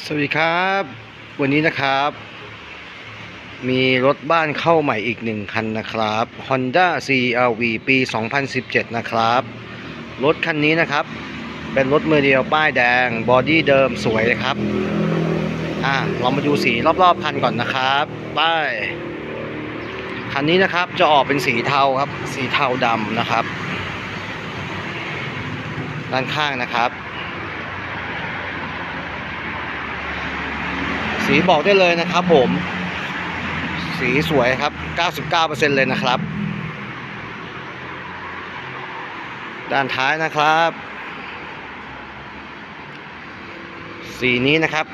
สวัสดีครับ วันนี้นะครับ มีรถบ้านเข้าใหม่อีกหนึ่งคันนะครับ Honda CRV ปี 2017 นะครับ รถคันนี้นะครับ เป็นรถมือเดียวป้ายแดง บอดี้เดิมสวยเลยครับ อ่าเรามาดูสีรอบๆคันก่อนนะครับป้ายคันนี้นะครับจะออกเป็นสีเทาครับ สีเทาดำนะครับ ด้านข้างนะครับ สีบอกได้เลยนะครับผม สีสวยครับ 99%เลยนะครับ ด้านท้ายนะครับ สีนี้นะครับ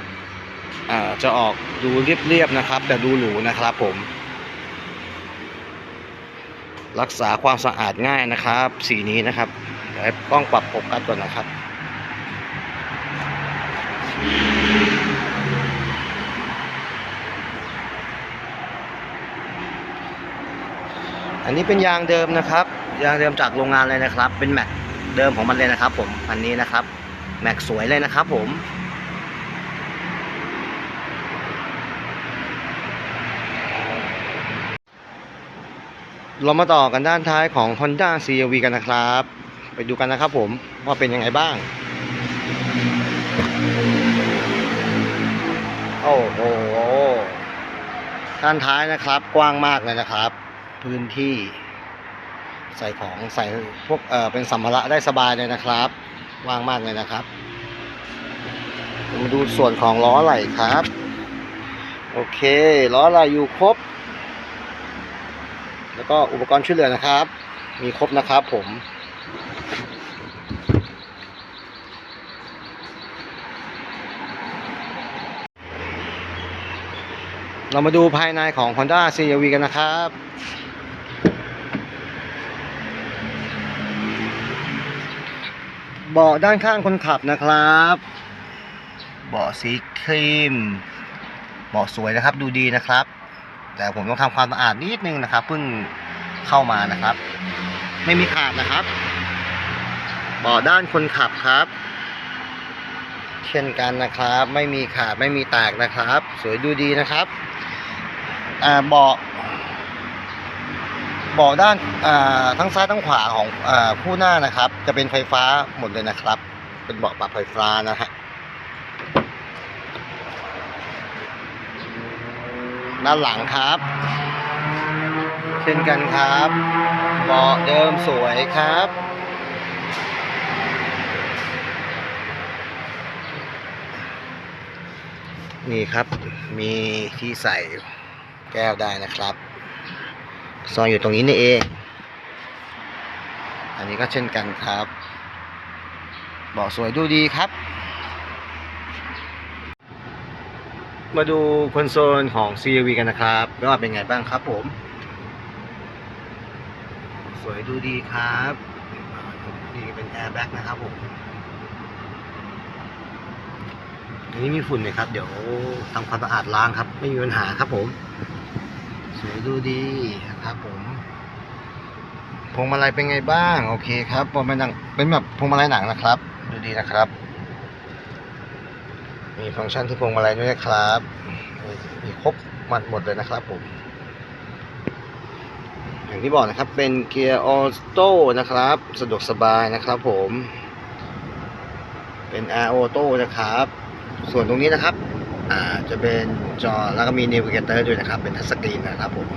จะออกดูเรียบๆนะครับ แต่ดูหรูนะครับผม รักษาความสะอาดง่ายนะครับ สีนี้นะครับเดี๋ยวให้กล้องปรับโฟกัสก่อนนะครับ อันนี้เป็นยางเดิมนะครับ ยางเดิมจากโรงงานเลยนะครับ เป็นแม็กเดิมของมันเลยนะครับ ผมอันนี้นะครับ แม็กสวยเลยนะครับ ผมเรามาต่อกันด้านท้ายของ Honda CRV กันนะครับ ไปดูกันนะครับผมว่าเป็นยังไงบ้าง โอ้โหด้านท้ายนะครับกว้างมากเลยนะครับ พื้นที่ ใส่ของใส่พวกเออเป็นสัมภาระได้สบายเลยนะครับว้างมากเลยนะครับมาดูส่วนของล้อไหล่ครับ โอเคล้อไหล่อยู่ครบ แล้วก็อุปกรณ์ช่วยเหลือนะครับ มีครบนะครับผมเรามาดูภายในของ Honda CRV กันนะครับ เบาะด้านข้างคนขับนะครับ เบาะสีครีม เบาะสวยนะครับดูดีนะครับ แต่ผมต้องทำความสะอาดนิดนึงนะครับเพิ่งเข้ามานะครับ ไม่มีขาดนะครับ เบาะด้านคนขับครับ เช่นกันนะครับ ไม่มีขาดไม่มีแตกนะครับ สวยดูดีนะครับเบาะ เบาะด้านทั้งซ้ายทั้งขวาของคู่หน้านะครับ จะเป็นไฟฟ้าหมดเลยนะครับ เป็นเบาะปรับไฟฟ้านะฮะด้านหลังครับ เช่นกันครับเบาะเดิมสวยครับ นี่ครับมีที่ใส่แก้วได้นะครับ ซองอยู่ตรงนี้นี่เอง อันนี้ก็เช่นกันครับเบาะสวยดูดีครับ มาดูคอนโซลของ CRV กันนะครับว่าเป็นไงบ้างครับผม สวยดูดีครับนี่เป็นแอร์แบ็กนะครับผมอันนี้มีฝุ่นไหมครับ เดี๋ยวทำความสะอาดล้างครับ ไม่มีปัญหาครับผม สวยดูดีนะครับผมพวงมาลัยเป็นไงบ้าง โอเคครับพวงมาลัยหนังเป็นแบบพวงมาลัยหนังนะครับ ดูดีนะครับ มีฟังก์ชันที่พวงมาลัยด้วยนะครับมีครบหมัดหมดเลยนะครับผมอย่างที่บอกนะครับเป็นเกียร์ออโต้นะครับ สะดวกสบายนะครับผม เป็น Air Auto นะครับ ส่วนตรงนี้นะครับ อ่าจะเป็นจอแล้วก็มี Navigator ด้วยนะครับ เป็นทัชสกรีนนะครับผม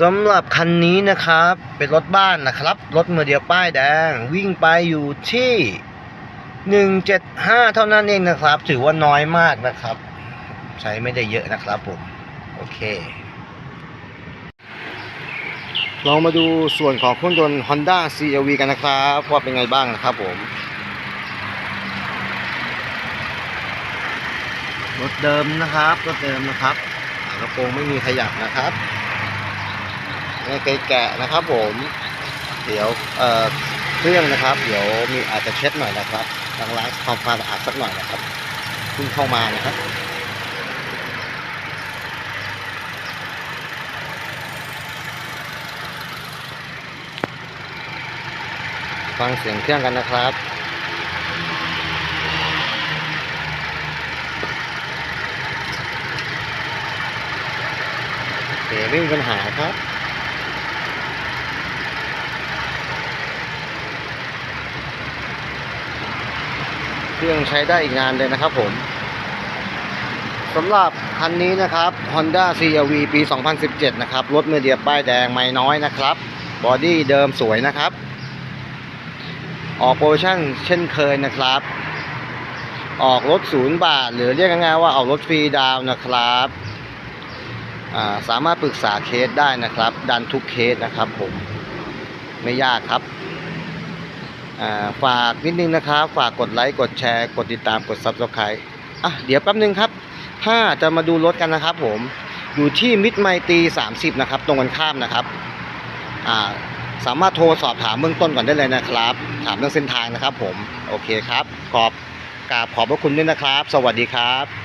สำหรับคันนี้นะครับ เป็นรถบ้านนะครับ รถมือเดียวป้ายแดง วิ่งไปอยู่ที่ 175 เท่านั้นเองนะครับ ถือว่าน้อยมากนะครับ ใช้ไม่ได้เยอะนะครับผม โอเคเรามาดูส่วนของเครื่องยนต์ Honda CRV กันนะครับ ว่าเป็นไงบ้างนะครับผม รถเดิมนะครับรถเดิมนะครับกระโปรงไม่มีขยับนะครับไม่เคยแกะนะครับผม เดี๋ยวเอ่อเครื่องนะครับ เดี๋ยวมีอาจจะเช็ดหน่อยนะครับล้างล้างทำความสะอาดสักหน่อยนะครับเพิ่งเข้ามานะครับฟังเสียงเครื่องกันนะครับ ไม่มีปัญหาครับเครื่องใช้ได้อีกนานเลยนะครับผมสำหรับคันนี้นะครับ Honda CRV ปี 2017 นะครับ รถเมเดียป้ายแดงไม่น้อยนะครับ บอดี้เดิมสวยนะครับ ออกโปรโมชั่นเช่นเคยนะครับ ออกรถศูนย์บาท หรือเรียกง่ายๆว่าออกรถฟรีดาวนะครับ สามารถปรึกษาเคสได้นะครับ ดันทุกเคสนะครับผมไม่ยากครับฝากนิดนึงนะครับ ฝากกดไลค์กดแชร์กดติดตามกด Subscribe อะเดี๋ยวแป๊บนึงครับถ้าจะมาดูรถกันนะครับผมอยู่ที่มิตรไมตี30 นะครับ ตรงกันข้ามนะครับสามารถโทรสอบถามเบื้องต้นก่อนได้เลยนะครับ ถามเรื่องเส้นทางนะครับผม โอเคครับ ขอบกราบขอบพระคุณด้วยนะครับ สวัสดีครับ